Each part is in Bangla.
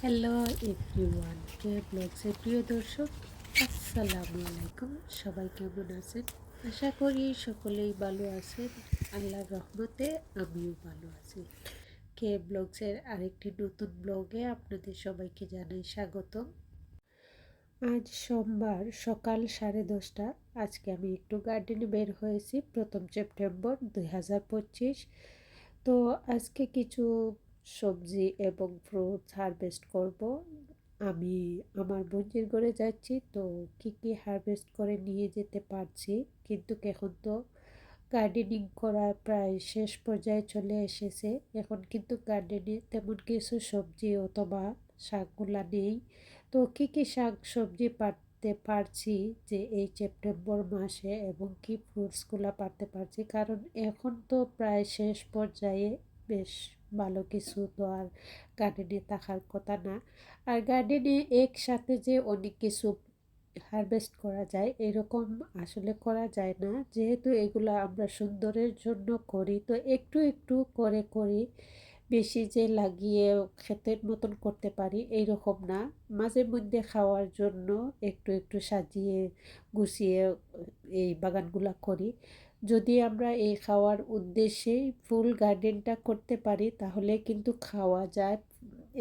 হ্যালো এভরিওয়ান কে ব্লগসের প্রিয় দর্শক আসসালামু আলাইকুম সবাই কেমন আছেন আশা করি সকলেই ভালো আছেন আল্লাহর রহমতে আমিও ভালো আছি কে ব্লগসের আরেকটি নতুন ব্লগে আপনাদের সবাইকে জানাই স্বাগতম আজ সোমবার সকাল সাড়ে দশটা আজকে আমি একটু গার্ডেনে বের হয়েছি প্রথম সেপ্টেম্বর দুই হাজার পঁচিশ তো আজকে কিছু সবজি এবং ফ্রুটস হারভেস্ট করব। আমি আমার বোনজির ঘরে যাচ্ছি, তো কি কি হারভেস্ট করে নিয়ে যেতে পারছি? কিন্তু এখন তো গার্ডেনিং করা প্রায় শেষ পর্যায়ে চলে এসেছে। এখন কিন্তু গার্ডেনে তেমন কিছু সবজি অথবা শাকগুলা নেই। তো কি কি শাক সবজি পারতে পারছি যে এই সেপ্টেম্বর মাসে এবং কি ফ্রুটসগুলো পারতে পারছি? কারণ এখন তো প্রায় শেষ পর্যায়ে বেশ ভালো কিছু তো আর গার্ডেনে থাকার কথা না। আর গার্ডেনে একসাথে যে অনেক কিছু হারভেস্ট করা যায়, এরকম আসলে করা যায় না। যেহেতু এগুলো আমরা সুন্দরের জন্য করি, তো একটু একটু করে করি। বেশি যে লাগিয়ে ক্ষেতের মতন করতে পারি এইরকম না। মাঝে মধ্যে খাওয়ার জন্য একটু একটু সাজিয়ে গুছিয়ে এই বাগানগুলা করি। যদি আমরা এই খাওয়ার উদ্দেশ্যে ফুল গার্ডেনটা করতে পারি, তাহলে কিন্তু খাওয়া যায়।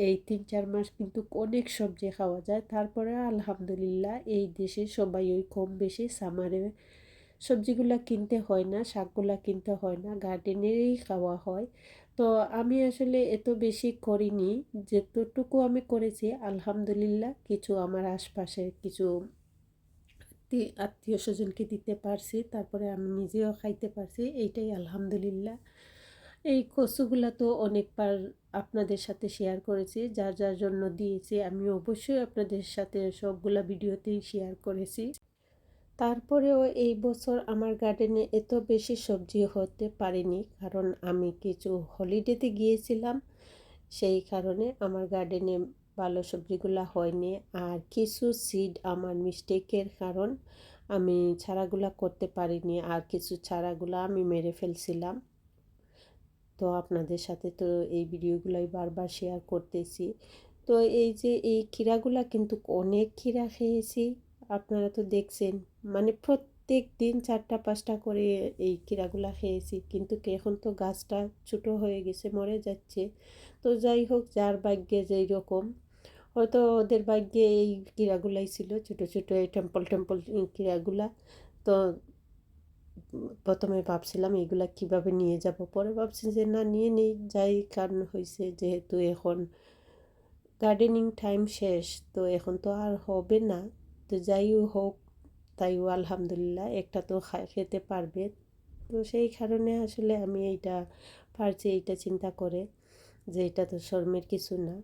এই তিন চার মাস কিন্তু অনেক সবজি খাওয়া যায়। তারপরে আলহামদুলিল্লাহ এই দেশে সবাই ওই কম বেশি সামারে সবজিগুলো কিনতে হয় না, শাকগুলা কিনতে হয় না, গার্ডেনেরই খাওয়া হয়। তো আমি আসলে এত বেশি করিনি, যেতটুকু আমি করেছি, আলহামদুলিল্লাহ, কিছু আমার আশপাশের কিছু আত্মীয় স্বজনকে দিতে পারছি, তারপরে আমি নিজেও খাইতে পারছি, এইটাই আলহামদুলিল্লাহ। এই কচুগুলা তো অনেকবার আপনাদের সাথে শেয়ার করেছি, যার যার জন্য দিয়েছি, আমি অবশ্যই আপনাদের সাথে সবগুলা ভিডিওতেই শেয়ার করেছি। তারপরেও এই বছর আমার গার্ডেনে এত বেশি সবজি হতে পারেনি, কারণ আমি কিছু হলিডেতে গিয়েছিলাম, সেই কারণে আমার গার্ডেনে ভালো সবজিগুলো হয়নি। আর কিছু সিড আমার মিস্টেকের কারণ আমি ছাড়াগুলা করতে পারিনি। আর কিছু ছাড়াগুলো আমি মেরে ফেলছিলাম। তো আপনাদের সাথে তো এই ভিডিওগুলোই বারবার শেয়ার করতেছি। তো এই যে এই ক্ষীরাগুলা কিন্তু অনেক ক্ষীরা খেয়েছি, আপনারা তো দেখছেন। মানে প্রত্যেক দিন চারটা, পাঁচটা করে এই ক্ষীরাগুলা খেয়েছি। কিন্তু এখন তো গাছটা ছোটো হয়ে গেছে, মরে যাচ্ছে। তো যাই হোক, যার ভাগ্যে যেই রকম। হয়তো ওদের ভাগ্যে এই ক্রীড়াগুলাই ছিল, ছোটো ছোটো এই টেম্পল টেম্পল ক্রীড়াগুলা। তো প্রথমে ভাবছিলাম এইগুলা কীভাবে নিয়ে যাব? পরে ভাবছি যে না, নিয়ে নেই। যাই কারণ হয়েছে যেহেতু এখন গার্ডেনিং টাইম শেষ, তো এখন তো আর হবে না। তো যাই হোক তাইও আলহামদুলিল্লাহ একটা তো খেতে পারবে। তো সেই কারণে আসলে আমি এইটা পারছি, এইটা চিন্তা করে যে এটা তো শর্মের কিছু না।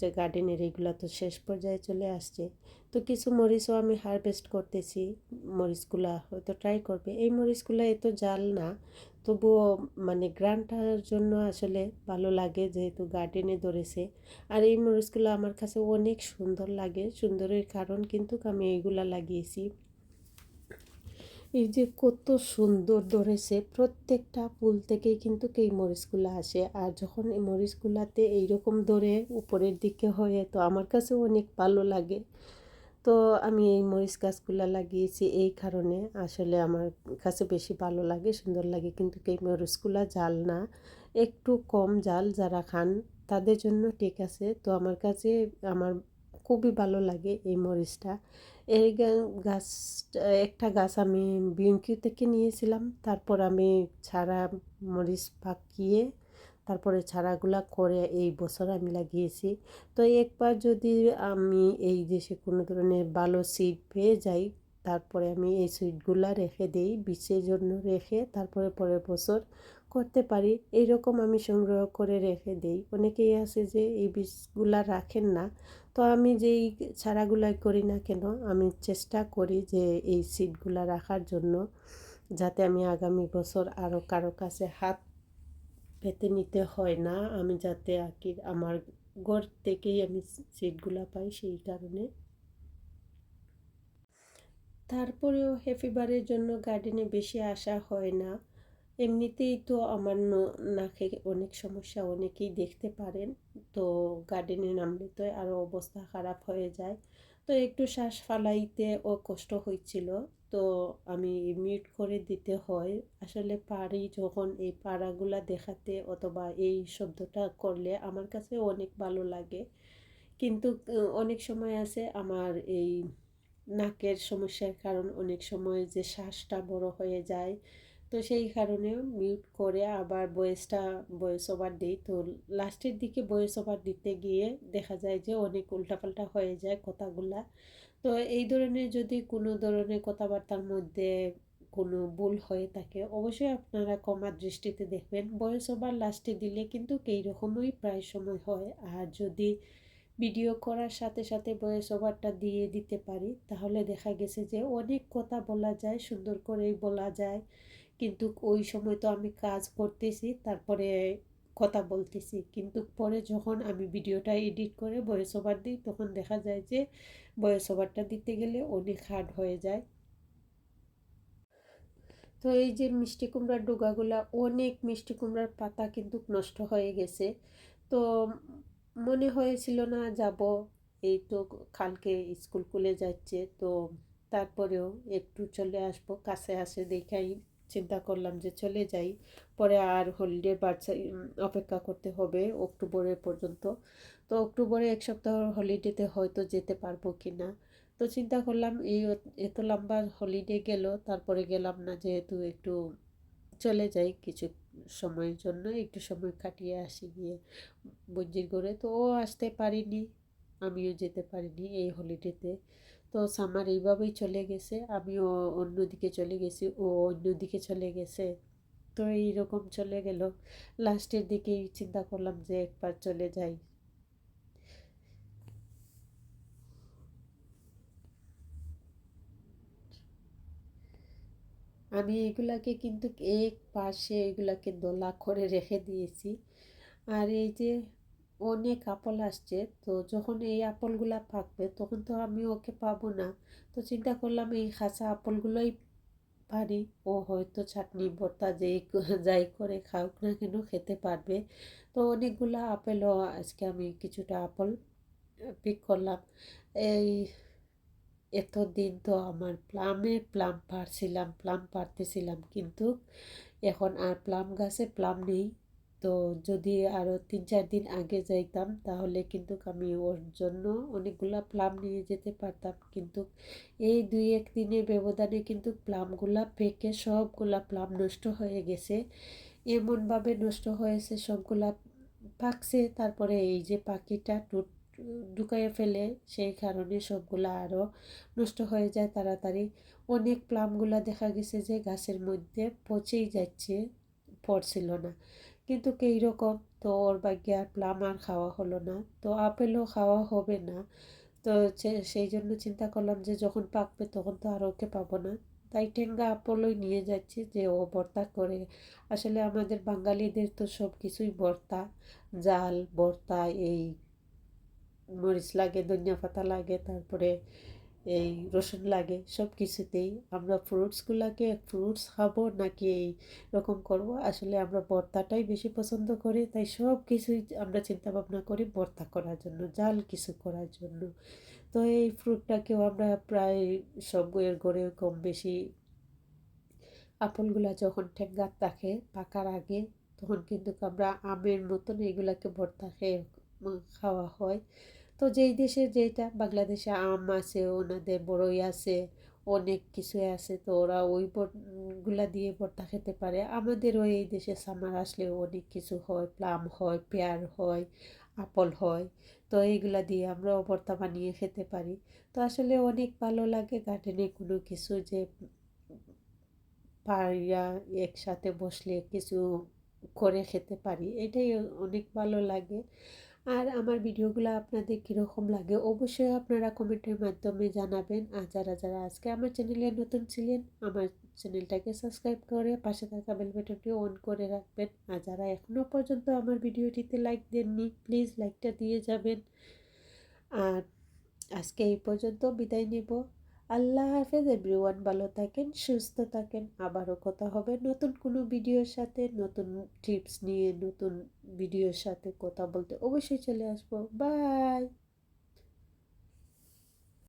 যে গার্ডেনের এগুলো তো শেষ পর্যায়ে চলে আসছে। তো কিছু মরিচও আমি হারভেস্ট করতেছি। মরিচগুলা হয়তো ট্রাই করবে। এই মরিচগুলো এত জাল না। তবুও মানে গ্রানটার জন্য আসলে ভালো লাগে যেহেতু গার্ডেনে ধরেছে। আর এই মরিচগুলো আমার কাছে অনেক সুন্দর লাগে। সুন্দরের কারণ কিন্তু আমি এইগুলা লাগিয়েছি। এই যে কত সুন্দর ধরেছে, প্রত্যেকটা ফুল থেকেই কিন্তু এই মরিচগুলো আসে। আর যখন এই মরিচগুলাতে এইরকম ধরে উপরের দিকে হয়ে, তো আমার কাছে অনেক ভালো লাগে। তো আমি এই মরিচ গাছগুলো লাগিয়েছি এই কারণে। আসলে আমার কাছে বেশি ভালো লাগে, সুন্দর লাগে কিন্তু এই মরিচগুলো জাল না। একটু কম জাল যারা খান তাদের জন্য ঠিক আছে। তো আমার কাছে, আমার খুবই ভালো লাগে এই মরিচটা। এই গাছ, একটা গাছ আমি বিএনকিউ থেকে নিয়েছিলাম। তারপর আমি ছাড়া মরিচ পাকিয়ে তারপরে ছাড়াগুলা করে এই বছর আমি লাগিয়েছি। তো একবার যদি আমি এই দেশে কোনো ধরনের ভালো সিড পেয়ে যাই তারপরে আমি এই সিডগুলা রেখে দেই বীজের জন্য রেখে তারপরে পরের বছর করতে পারি। এইরকম আমি সংগ্রহ করে রেখে দেই। অনেকেই আছে যে এই বীজগুলা রাখেন না। তো আমি যেই ছাড়াগুলাই করি না কেন, আমি চেষ্টা করি যে এই সিটগুলা রাখার জন্য, যাতে আমি আগামী বছর আরও কারও কাছে হাত পেতে নিতে হয় না। আমি যাতে আর আমার ঘর থেকেই আমি সিটগুলা পাই সেই কারণে। তারপরেও হ্যাপিবারের জন্য গার্ডেনে বেশি আসা হয় না। এমনিতেই তো আমার নাকে অনেক সমস্যা, অনেকেই দেখতে পারেন। তো গার্ডেনে নামলে তো আরও অবস্থা খারাপ হয়ে যায়। তো একটু শ্বাস ফালাইতে ও কষ্ট হয়েছিল তো আমি মিউট করে দিতে হয়। আসলে পারি যখন এই পাড়াগুলা দেখাতে অথবা এই শব্দটা করলে আমার কাছে অনেক ভালো লাগে। কিন্তু, অনেক সময় আছে আমার এই নাকের সমস্যার কারণ অনেক সময় যে শ্বাসটা বড় হয়ে যায়। তো সেই কারণে মিউট করে আবার ভয়েসটা ভয়েস ওভার দিই। তো লাস্টের দিকে ভয়েস ওভার দিতে গিয়ে দেখা যায় যে অনেক উল্টাপাল্টা হয়ে যায় কথাগুলা। তো এই ধরনের যদি কোনো ধরনের কথাবার্তার মধ্যে কোনো ভুল হয়ে থাকে, অবশ্যই আপনারা কমার দৃষ্টিতে দেখবেন। ভয়েস ওভার লাস্টে দিলে কিন্তু এই রকমই প্রায় সময় হয়। আর যদি ভিডিও করার সাথে সাথে ভয়েস ওভারটা দিয়ে দিতে পারি। তাহলে দেখা গেছে যে অনেক কথা বলা যায়, সুন্দর করেই বলা যায়। কিন্তু ওই সময় তো আমি কাজ করতেছি, তারপরে কথা বলতেছি। কিন্তু পরে যখন আমি ভিডিওটা এডিট করে ভয়েস ওভার দিই, তখন দেখা যায় যে ভয়েস ওভারটা দিতে গেলে অনেক হার্ড হয়ে যায়। তো এই যে মিষ্টি কুমড়ার ডোগাগুলা, অনেক মিষ্টি কুমড়ার পাতা কিন্তু নষ্ট হয়ে গেছে। তো মনে হয়েছিল না, যাব, এই তো কালকে স্কুল খুলে যাচ্ছে, তো তারপরেও একটু চলে আসব, কাছে আসে দেখাই চিন্তা করলাম যে চলে যাই, পরে আর হলিডে বাড়ছে অপেক্ষা করতে হবে অক্টোবরের পর্যন্ত, তো অক্টোবরে এক সপ্তাহ হলিডেতে হয়তো যেতে পারব কি না? তো চিন্তা করলাম, এই এত লম্বা হলিডে গেল, তারপরে গেলাম না, যেহেতু একটু চলে যাই, কিছু সময়ের জন্য একটু সময় কাটিয়ে আসি গিয়ে। বঞ্জির করে তো ও আসতে পারিনি, আমিও যেতে পারিনি এই হলিডেতে তো সামার এইভাবেই চলে গেছে, আমিও অন্যদিকে চলে গেছি, ও অন্যদিকে চলে গেছে। তো এইরকম চলে গেল। লাস্টের দিকেই চিন্তা করলাম যে একবার চলে যাই। আমি এগুলাকে কিন্তু এক পাশে এগুলাকে দোলা করে রেখে দিয়েছি। আর এই যে অনেক আপেল আসছে, তো যখন এই আপেলগুলা পাকবে তখন তো আমি ওকে পাবো না। তো চিন্তা করলাম এই খাঁচা আপেলগুলোই পারি, ও হয়তো চাটনি ভর্তা যেই যাই করে খাওক না কেন খেতে পারবে। তো অনেকগুলো আপেলও আজকে আমি কিছুটা আপেল পিক করলাম। এই এতদিন তো আমার প্লামে প্লাম পারছিলাম প্লাম পারতেছিলাম কিন্তু এখন আর প্লাম গাছে প্লাম নেই। তো যদি আরও তিন চার দিন আগে যাইতাম, তাহলে কিন্তু আমি ওর জন্য অনেকগুলা প্লাম নিয়ে যেতে পারতাম। কিন্তু এই দুই এক দিনের ব্যবধানে কিন্তু প্লামগুলা পেকে সবগুলা প্লাম নষ্ট হয়ে গেছে। এমনভাবে নষ্ট হয়েছে, সবগুলা পাকছে। তারপরে এই যে পাখিটা টুট ঢুকাইয়ে ফেলে, সেই কারণে সবগুলা আরও নষ্ট হয়ে যায় তাড়াতাড়ি। অনেক প্লামগুলা দেখা গেছে যে গাছের মধ্যে পচেই যাচ্ছে, পড়ছিল না। কিন্তু এই রকম তো ওর ভাগ্যে আর প্লাম আর খাওয়া হলো না। তো আপেলও খাওয়া হবে না। তো সেই জন্য চিন্তা করলাম যে যখন পাকবে তখন তো আর ওকে পাবো না। তাই টেঙ্গা আপলই নিয়ে যাচ্ছি যে ও ভর্তা করে। আসলে আমাদের বাঙালিদের তো সব কিছুই ভর্তা, জাল, ভর্তা, এই মরিচ লাগে, ধনিয়া পাতা লাগে, তারপরে এই রসুন লাগে সব কিছুতেই আমরা ফ্রুটসগুলোকে ফ্রুটস খাব নাকি এই রকম করব? আসলে আমরা ভর্তাটাই বেশি পছন্দ করি, তাই সব কিছুই আমরা চিন্তা ভাবনা করি ভর্তা করার জন্য, জাল কিছু করার জন্য। তো এই ফ্রুটটাকেও আমরা প্রায় সব বইয়ের কম বেশি আপলগুলো যখন ঠেঙ্গার থাকে পাকার আগে, তখন কিন্তু আমরা আমের মতন এগুলাকে ভর্তা খেয়ে খাওয়া হয়। তো যেই দেশে যেইটা, বাংলাদেশে আম আছে, ওনাদের বড়ই আছে, অনেক কিছু আছে, তো ওরা ওই গুলা দিয়ে ভর্তা খেতে পারে। আমাদেরও এই দেশে সামার আসলে অনেক কিছু হয়, প্লাম হয়, পেয়ার হয়, আপল হয়, তো এইগুলা দিয়ে আমরাও ভর্তা বানিয়ে খেতে পারি। তো আসলে অনেক ভালো লাগে গার্ডেনে কোনো কিছু যে পাড়িয়া একসাথে বসলে কিছু করে খেতে পারি, এটাই অনেক ভালো লাগে। আর আমার ভিডিওগুলো আপনাদের কীরকম লাগে অবশ্যই আপনারা কমেন্টের মাধ্যমে জানাবেন। আর যারা যারা আজকে আমার চ্যানেলে নতুন ছিলেন, আমার চ্যানেলটাকে সাবস্ক্রাইব করে পাশে থাকা বেল বাটনটি অন করে রাখবেন। আর যারা এখনও পর্যন্ত আমার ভিডিওটিতে লাইক দেননি, প্লিজ লাইকটা দিয়ে যাবেন। আর আজকে এই পর্যন্ত বিদায় নেব। আল্লাহ হাফেজ এভরিওয়ান ভালো থাকেন, সুস্থ থাকেন। আবারও কথা হবে নতুন কোনো ভিডিওর সাথে, নতুন টিপস নিয়ে, নতুন ভিডিওর সাথে কথা বলতে। অবশ্যই চলে আসব। বাই